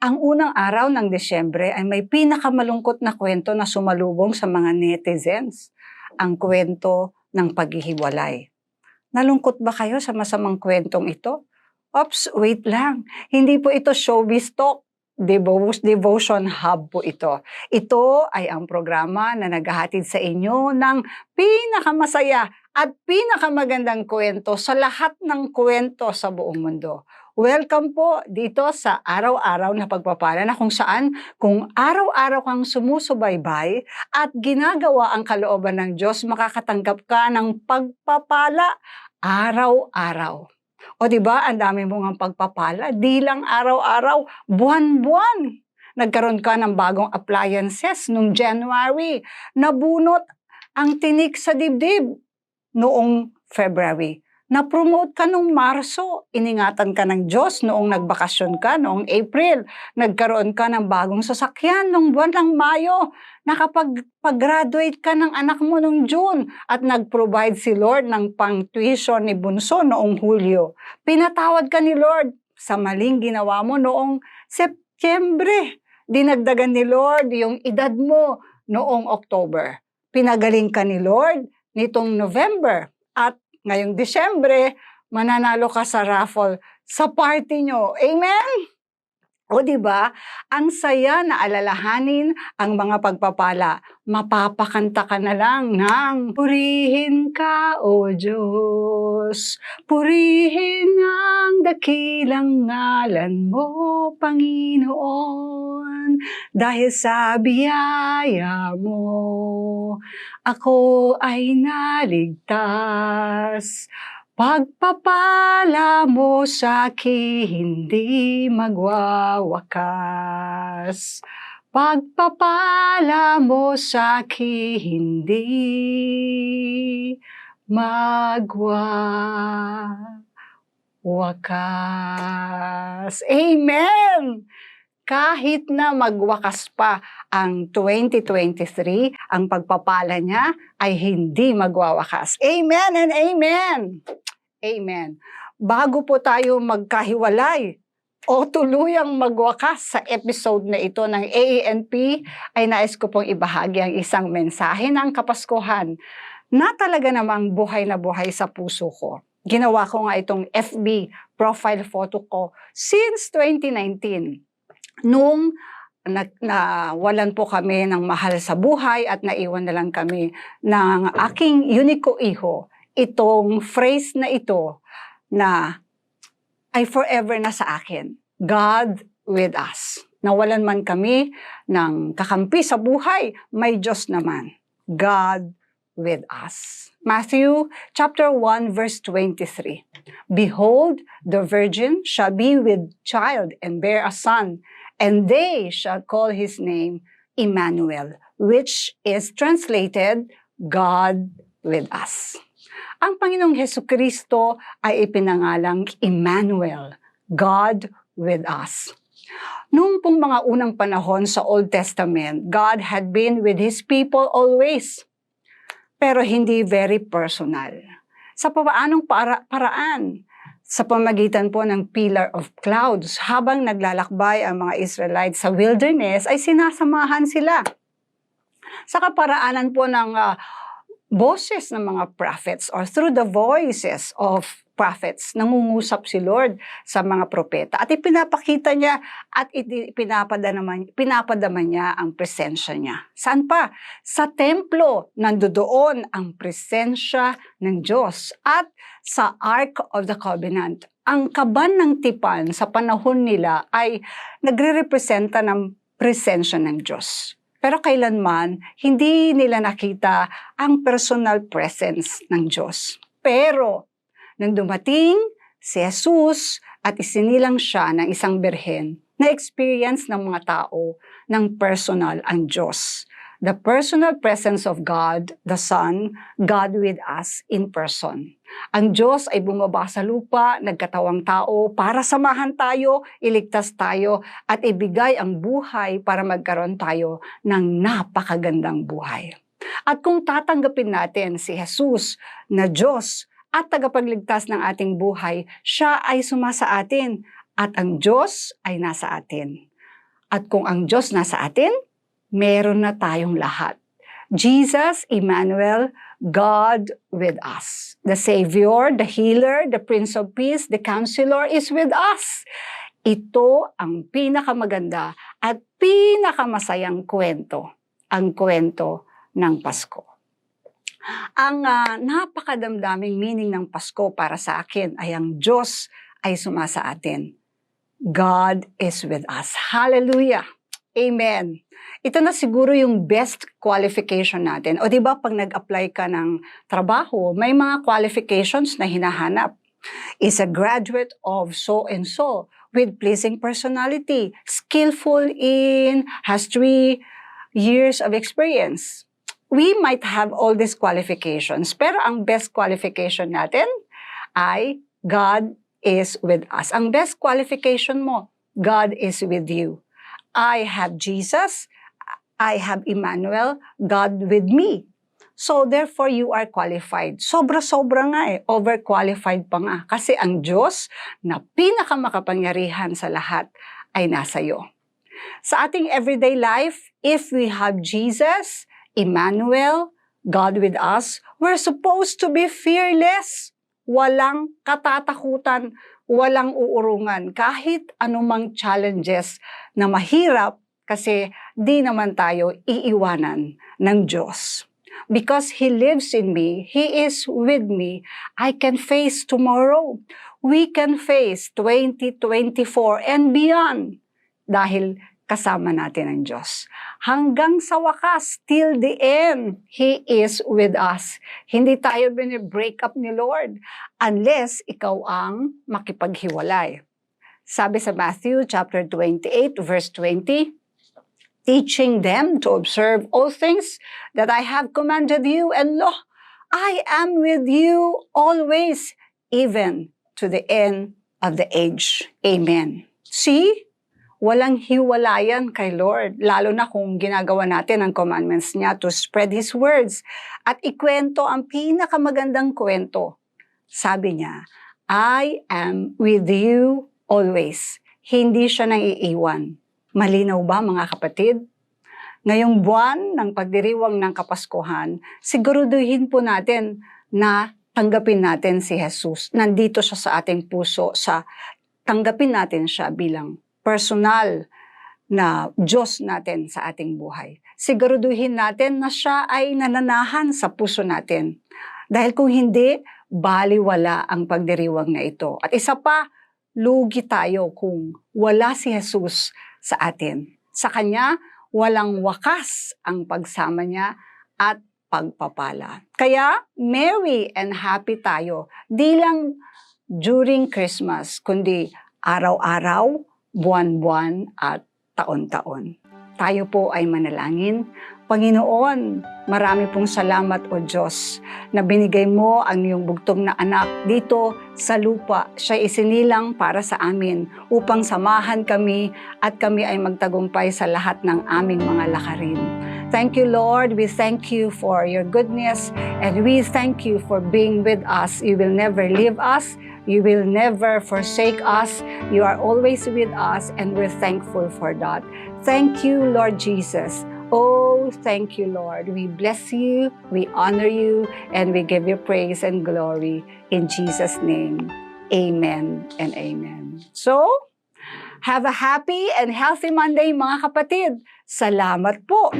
Ang unang araw ng Desyembre ay may pinakamalungkot na kwento na sumalubong sa mga netizens. Ang kwento ng paghihiwalay. Nalungkot ba kayo sa masamang kwentong ito? Ops, wait lang. Hindi po ito showbiz talk. Devo- Devotion Hub po ito. Ito ay ang programa na naghahatid sa inyo ng pinakamasaya at pinakamagandang kwento sa lahat ng kwento sa buong mundo. Welcome po dito sa araw-araw na pagpapala na kung saan kung araw-araw kang sumusubaybay at ginagawa ang kalooban ng Diyos, makakatanggap ka ng pagpapala araw-araw. O di ba, ang dami mong ang pagpapala, di lang araw-araw, buwan-buwan. Nagkaroon ka ng bagong appliances noong January. Nabunot ang tinik sa dibdib noong February. Na-promote ka noong Marso, iningatan ka ng Diyos noong nagbakasyon ka noong April. Nagkaroon ka ng bagong sasakyan noong buwan ng Mayo. Nakapag-graduate ka ng anak mo noong June at nag-provide si Lord ng pang-tuition ni Bunso noong Hulyo. Pinatawad ka ni Lord sa maling ginawa mo noong Setyembre. Dinagdagan ni Lord yung edad mo noong October. Pinagaling ka ni Lord nitong November at ngayong Disyembre, mananalo ka sa raffle sa party nyo. Amen? O di ba? Ang saya na alalahanin ang mga pagpapala. Mapapakanta ka na lang ng Purihin ka, O Diyos. Purihin ang dakilang ngalan mo, Panginoon. Dahil sa biyaya mo, ako ay naligtas. Pagpapala mo sa akin hindi magwawakas. Pagpapala mo sa akin hindi magwawakas. Amen! kahit na magwakas pa ang 2023, ang pagpapala niya ay hindi magwawakas. Amen and amen! Amen. Bago po tayo magkahiwalay o tuluyang magwakas sa episode na ito ng AANP, ay nais ko pong ibahagi ang isang mensahe ng Kapaskuhan na talaga namang buhay na buhay sa puso ko. Ginawa ko nga itong FB profile photo ko since 2019 nung na, nawalan po kami ng mahal sa buhay at naiwan na lang kami ng aking uniko iho, itong phrase na ito na ay forever na sa akin. God with us. Nawalan man kami ng kakampi sa buhay, may Diyos naman. God with us. Matthew chapter 1 verse 23. Behold, the virgin shall be with child and bear a son, and they shall call his name Emmanuel, which is translated God with us. Ang Panginoong Heso Kristo ay ipinangalang Emmanuel, God with us. Noong pong mga unang panahon sa Old Testament, God had been with His people always, pero hindi very personal. Sa paanong para paraan? Sa pamagitan po ng pillar of clouds. Habang naglalakbay ang mga Israelites sa wilderness, ay sinasamahan sila. Sa kaparaanan po ng uh, boses ng mga prophets or through the voices of prophets, nangungusap si Lord sa mga propeta. At ipinapakita niya at ipinapadama, pinapadama niya ang presensya niya. Saan pa? Sa templo, nandoon ang presensya ng Diyos. At sa Ark of the Covenant, ang kaban ng tipan sa panahon nila ay nagre-representa ng presensya ng Diyos. Pero kailanman, hindi nila nakita ang personal presence ng Diyos. Pero nang dumating si Jesus at isinilang siya ng isang birhen, na-experience ng mga tao ng personal ang Diyos. The personal presence of God, the Son, God with us in person. Ang Diyos ay bumaba sa lupa, nagkatawang tao para samahan tayo, iligtas tayo, at ibigay ang buhay para magkaroon tayo ng napakagandang buhay. At kung tatanggapin natin si Jesus na Diyos at tagapagligtas ng ating buhay, siya ay sumasa atin at ang Diyos ay nasa atin. At kung ang Diyos nasa atin, meron na tayong lahat. Jesus, Emmanuel, God with us. The Savior, the Healer, the Prince of Peace, the Counselor is with us. Ito ang pinakamaganda at pinakamasayang kwento, ang kwento ng Pasko. Ang ah, napakadamdaming meaning ng Pasko para sa akin ay ang Diyos ay sumasa atin. God is with us. Hallelujah! Amen. Ito na siguro yung best qualification natin. O di ba pag nag-apply ka ng trabaho, may mga qualifications na hinahanap. Is a graduate of so and so with pleasing personality, skillful in, has three years of experience. We might have all these qualifications, pero ang best qualification natin ay God is with us. Ang best qualification mo, God is with you. I have Jesus, I have Emmanuel, God with me. So therefore, you are qualified. Sobra-sobra nga eh, overqualified pa nga. Kasi ang Diyos na pinakamakapangyarihan sa lahat ay nasa iyo. Sa ating everyday life, if we have Jesus, Emmanuel, God with us, we're supposed to be fearless. Walang katatakutan, walang uurungan, kahit anumang challenges na mahirap kasi di naman tayo iiwanan ng Diyos. Because He lives in me, He is with me, I can face tomorrow. We can face 2024 and beyond dahil kasama natin ang Diyos. Hanggang sa wakas, till the end, He is with us. Hindi tayo binibreak up ni Lord unless ikaw ang makipaghiwalay. Sabi sa Matthew chapter 28 verse 20, teaching them to observe all things that I have commanded you, and lo, I am with you always, even to the end of the age. Amen. See? Walang hiwalayan kay Lord, lalo na kung ginagawa natin ang commandments niya to spread His words at ikwento ang pinakamagandang kwento. Sabi niya, I am with you always. Hindi siya nang iiwan. Malinaw ba mga kapatid? Ngayong buwan ng pagdiriwang ng Kapaskuhan, siguruduhin po natin na tanggapin natin si Jesus. Nandito siya sa ating puso, sa tanggapin natin siya bilang personal na Diyos natin sa ating buhay. Siguraduhin natin na siya ay nananahan sa puso natin. Dahil kung hindi, baliwala ang pagdiriwang na ito. At isa pa, lugi tayo kung wala si Jesus sa atin. Sa Kanya, walang wakas ang pagsama niya at pagpapala. Kaya, merry and happy tayo. Di lang during Christmas, kundi araw-araw, buwan-buwan at taon-taon. Tayo po ay manalangin. Panginoon, marami pong salamat o Diyos na binigay mo ang iyong bugtong na anak dito sa lupa. Siya isinilang para sa amin upang samahan kami at kami ay magtagumpay sa lahat ng aming mga lakarin. Thank you, Lord. We thank you for your goodness and we thank you for being with us. You will never leave us. You will never forsake us. You are always with us and we're thankful for that. Thank you, Lord Jesus. Oh, thank you, Lord. We bless you, we honor you, and we give you praise and glory in Jesus' name. Amen and amen. So, have a happy and healthy Monday, mga kapatid. Salamat po.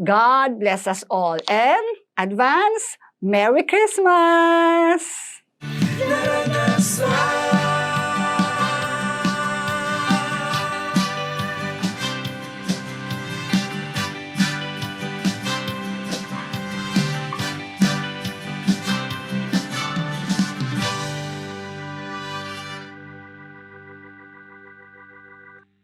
God bless us all. And advance, Merry Christmas!